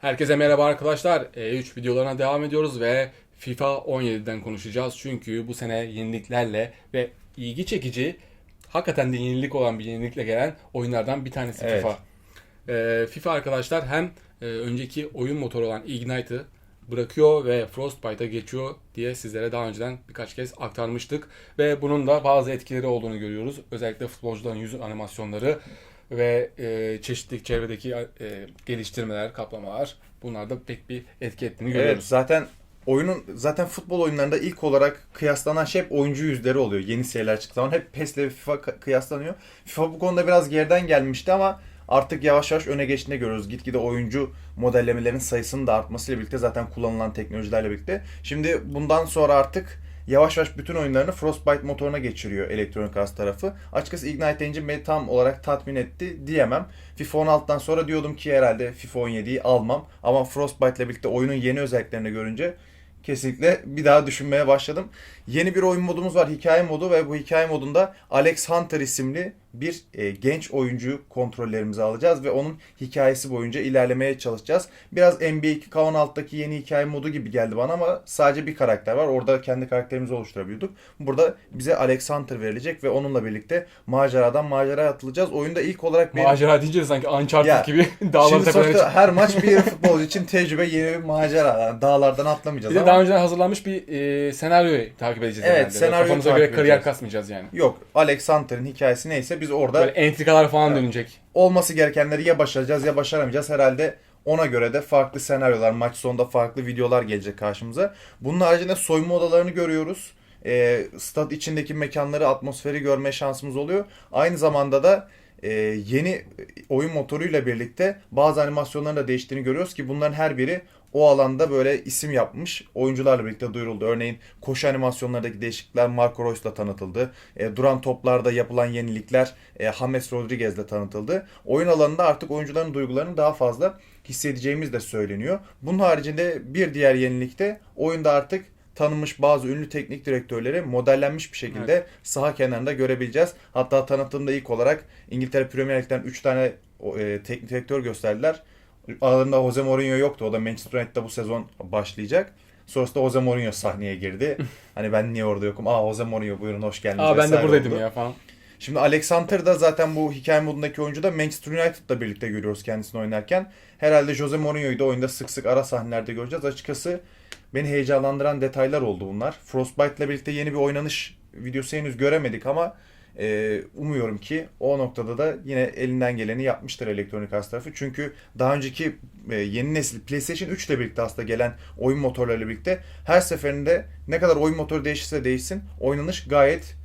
Herkese merhaba arkadaşlar. E3 videolarına devam ediyoruz ve FIFA 17'den konuşacağız. Çünkü bu sene yeniliklerle ve ilgi çekici, hakikaten de yenilik olan bir yenilikle gelen oyunlardan bir tanesi Evet. FIFA. Ee, FIFA arkadaşlar hem e, önceki oyun motoru olan Ignite'ı bırakıyor ve Frostbite'a geçiyor diye sizlere daha önceden birkaç kez aktarmıştık. Ve bunun da bazı etkileri olduğunu görüyoruz. Özellikle futbolcuların yüz animasyonları ve e, çeşitli çevredeki e, geliştirmeler, kaplamalar bunlar da pek bir etki ettiğini Evet görüyoruz. zaten oyunun zaten futbol oyunlarında ilk olarak kıyaslanan şey hep oyuncu yüzleri oluyor. Yeni seriler çıktığı zaman hep PES ile FIFA kıyaslanıyor. FIFA bu konuda biraz geriden gelmişti ama artık yavaş yavaş öne geçtiğini görüyoruz. Gitgide oyuncu modellemelerin sayısının da artmasıyla birlikte zaten kullanılan teknolojilerle birlikte. Şimdi bundan sonra artık yavaş yavaş bütün oyunlarını Frostbite motoruna geçiriyor Electronic Arts tarafı. Açıkçası Ignite Engine beni tam olarak tatmin etti diyemem. FIFA 16'dan sonra diyordum ki herhalde FIFA 17'yi almam. Ama Frostbite ile birlikte oyunun yeni özelliklerini görünce kesinlikle bir daha düşünmeye başladım. Yeni bir oyun modumuz var, hikaye modu ve bu hikaye modunda Alex Hunter isimli bir e, genç oyuncuyu kontrollerimize alacağız ve onun hikayesi boyunca ilerlemeye çalışacağız. Biraz NBA 2K16'daki yeni hikaye modu gibi geldi bana ama sadece bir karakter var. Orada kendi karakterimizi oluşturabiliyorduk. Burada bize Alex Hunter verilecek ve onunla birlikte maceradan maceraya atılacağız. Oyunda ilk olarak benim... Macera deyince de sanki Uncharted Ya, gibi dağları Şimdi sonuçta her maç bir futbolcu için tecrübe, yeni bir macera. Yani dağlardan atlamayacağız ama... daha önceden hazırlanmış bir e, senaryoyu takip edeceğiz Evet, herhalde. senaryoyu Kafamıza takip göre kariyer edeceğiz. kasmayacağız yani. Yok, Alex Hunter'ın hikayesi neyse biz orada Böyle entrikalar falan dönecek. olması gerekenleri ya başaracağız ya başaramayacağız. Herhalde ona göre de farklı senaryolar, maç sonunda farklı videolar gelecek karşımıza. Bunun haricinde soyunma odalarını görüyoruz. E, stat içindeki mekanları, atmosferi görme şansımız oluyor. Aynı zamanda da e, yeni oyun motoruyla birlikte bazı animasyonların da değiştiğini görüyoruz ki bunların her biri o alanda böyle isim yapmış oyuncularla birlikte duyuruldu. Örneğin koşu animasyonlarındaki değişiklikler Marco Reus'la tanıtıldı. E, duran toplarda yapılan yenilikler e, James Rodriguez'le tanıtıldı. Oyun alanında artık oyuncuların duygularını daha fazla hissedeceğimiz de söyleniyor. Bunun haricinde bir diğer yenilik de oyunda artık tanınmış bazı ünlü teknik direktörleri modellenmiş bir şekilde saha kenarında görebileceğiz. Hatta tanıtımda ilk olarak İngiltere Premier Lig'den 3 tane e, teknik direktör gösterdiler. Aralarında Jose Mourinho yoktu. O da Manchester United'da bu sezon başlayacak. Sonrasında Jose Mourinho sahneye girdi. hani ben niye orada yokum? Aa Jose Mourinho buyurun hoş geldiniz. Aa ben de buradaydım oldu. ya falan. Şimdi Alex Hunter da zaten bu hikaye modundaki oyuncu da Manchester United'la birlikte görüyoruz kendisini oynarken. Herhalde Jose Mourinho'yu da oyunda sık sık ara sahnelerde göreceğiz. Açıkçası beni heyecanlandıran detaylar oldu bunlar. Frostbite'la birlikte yeni bir oynanış videosu henüz göremedik ama e, umuyorum ki o noktada da yine elinden geleni yapmıştır Electronic Arts tarafı. Çünkü daha önceki e, yeni nesil PlayStation 3 ile birlikte aslında gelen oyun motorlarıyla birlikte her seferinde ne kadar oyun motoru değişirse değişsin oynanış gayet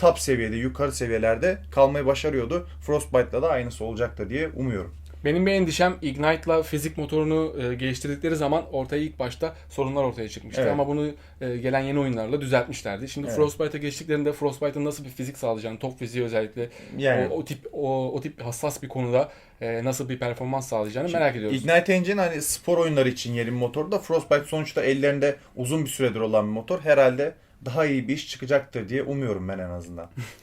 top seviyede, yukarı seviyelerde kalmayı başarıyordu. Frostbite'da da aynısı olacaktır diye umuyorum. Benim bir endişem Ignite'la fizik motorunu e, geliştirdikleri zaman ortaya ilk başta sorunlar ortaya çıkmıştı. Evet. Ama bunu e, gelen yeni oyunlarla düzeltmişlerdi. Şimdi Evet. Frostbite'a geçtiklerinde Frostbite'ın nasıl bir fizik sağlayacağını, top fiziği özellikle Yani o, o tip o, o tip hassas bir konuda e, nasıl bir performans sağlayacağını merak ediyoruz. Ignite Engine hani spor oyunları için yeni bir motor da Frostbite sonuçta ellerinde uzun bir süredir olan bir motor. Herhalde daha iyi bir iş çıkacaktır diye umuyorum ben en azından.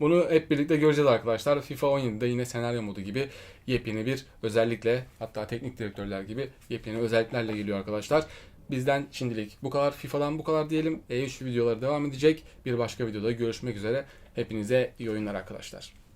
Bunu hep birlikte göreceğiz arkadaşlar. FIFA 17'de yine senaryo modu gibi yepyeni bir özellikle hatta teknik direktörler gibi yepyeni özelliklerle geliyor arkadaşlar. Bizden şimdilik bu kadar. FIFA'dan bu kadar diyelim. E3 videoları devam edecek. Bir başka videoda görüşmek üzere. Hepinize iyi oyunlar arkadaşlar.